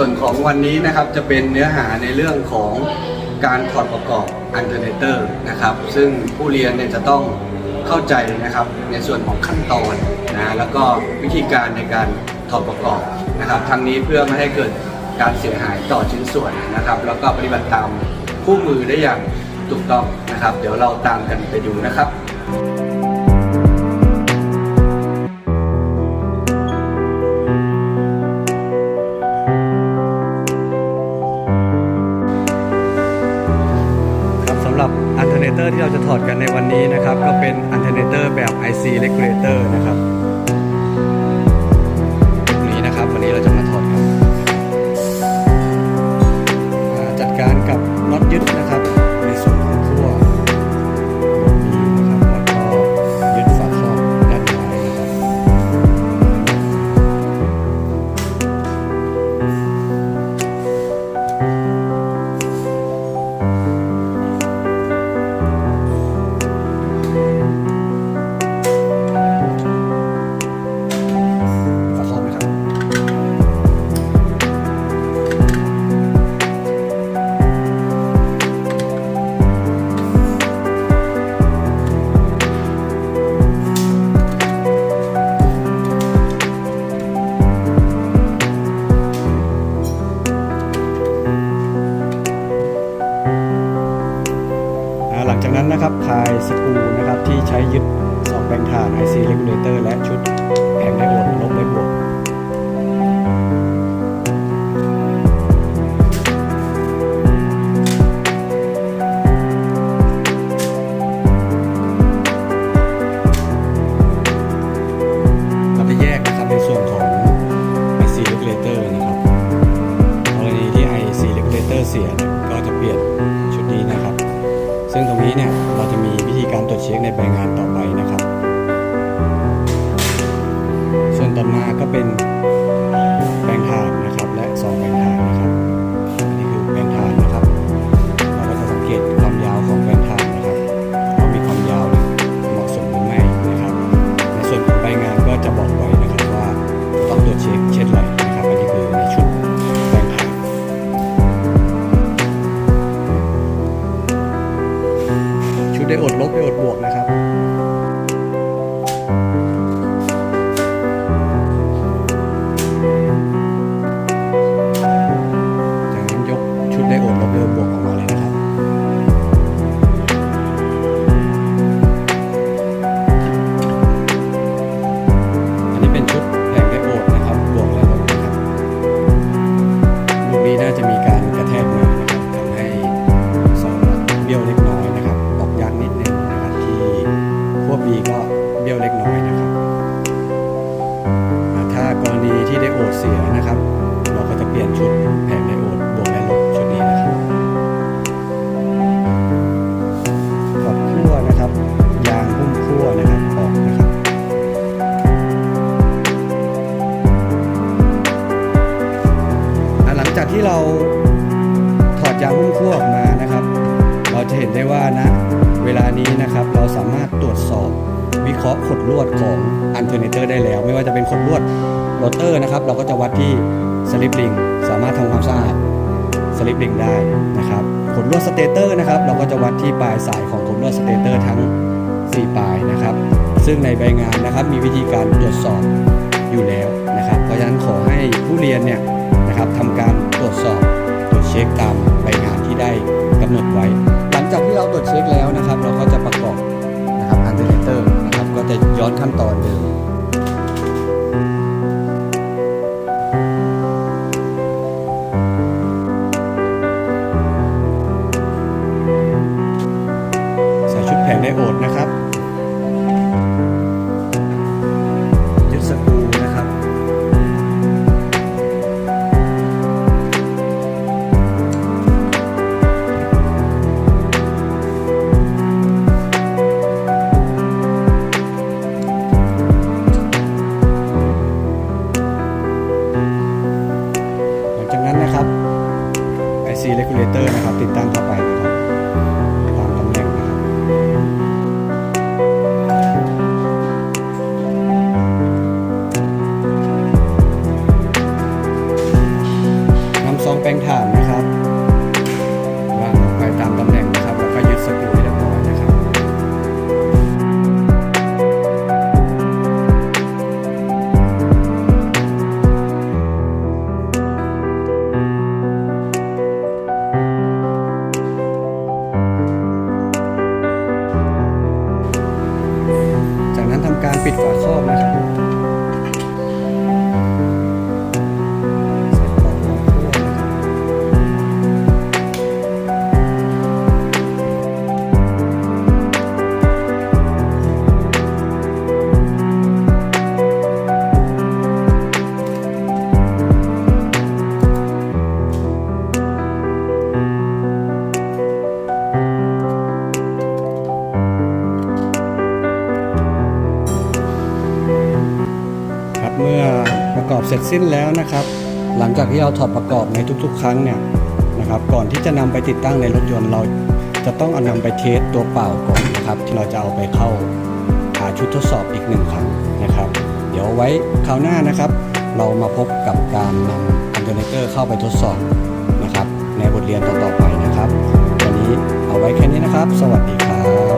ส่วนของวันนี้นะครับจะเป็นเนื้อหาในเรื่องของการถอดประกอบอันเทอร์เนเตอร์นะครับ ซึ่งผู้เรียนเนี่ยจะต้องเข้าใจนะครับในส่วนของขั้นตอนนะแล้วก็วิธีการในการถอดประกอบนะครับทั้งนี้เพื่อไม่ให้เกิดการเสียหายต่อชิ้นส่วนนะครับ แล้วก็ปฏิบัติตามคู่มือได้อย่างถูกต้องนะครับ เดี๋ยวเราตามกันไปดูนะครับ เทอร์เนเตอร์ที่เราจะถอดกันในวันนี้นะครับ ก็เป็นอันเทอร์เนเตอร์แบบ IC Regulator นะครับ หลังจากนั้นนะครับคลายสกรูนะครับที่ใช้ยึดสองแบงค์ฐาน IC regulator และชุดแผงไดโอดลบ ได้อดลบได้อด เสียนะครับ เราก็จะเปลี่ยนชุดแผงไดโอดบวกและลบชุดนี้นะครับถอดขั้วนะครับ ยางหุ้มขั้วนะครับออกนะครับหลังจากที่เราถอดยางหุ้มขั้วออกมานะครับ เราจะเห็นได้ว่านะเวลานี้นะครับเราสามารถตรวจสอบ เคราะห์ขดลวดของอันเทอร์เนเตอร์ได้แล้ว ไม่ว่าจะเป็นขดลวดโรเตอร์นะครับ เราก็จะวัดที่สลิปลิงสามารถทำความสะอาดสลิปลิงได้นะครับขดลวดสเตเตอร์นะครับเราก็จะวัดที่ปลายสายของขดลวดสเตเตอร์ทั้ง 4 ปลายนะครับ ซึ่งในใบงานนะครับมีวิธีการตรวจสอบอยู่แล้วนะครับ เพราะฉะนั้นขอให้ผู้เรียนเนี่ยนะครับทำการตรวจสอบตรวจเช็คตามใบงานที่ได้กำหนดไว้ อนขั้นตอนเดิม ยนะครับ ติดตั้เข้าไปนะครับตามตำแหน่งนะครับนำซองแปลงฐาน ปิดฝาครอบนะครับ เสร็จสิ้นแล้วนะครับ หลังจากที่เราถอดประกอบในทุกๆ ครั้งเนี่ยนะครับ ก่อนที่จะนำไปติดตั้งในรถยนต์เราจะต้องเอานำไปเทสตัวเปล่าก่อนนะครับ ที่เราจะเอาไปเข้าหาชุดทดสอบอีกหนึ่งครั้งนะครับ เดี๋ยวไว้คราวหน้านะครับ เรามาพบกับการนำอัลเทอร์เนเตอร์เข้าไปทดสอบนะครับ ในบทเรียนต่อๆไปนะครับวันนี้เอาไว้แค่นี้นะครับ สวัสดีครับ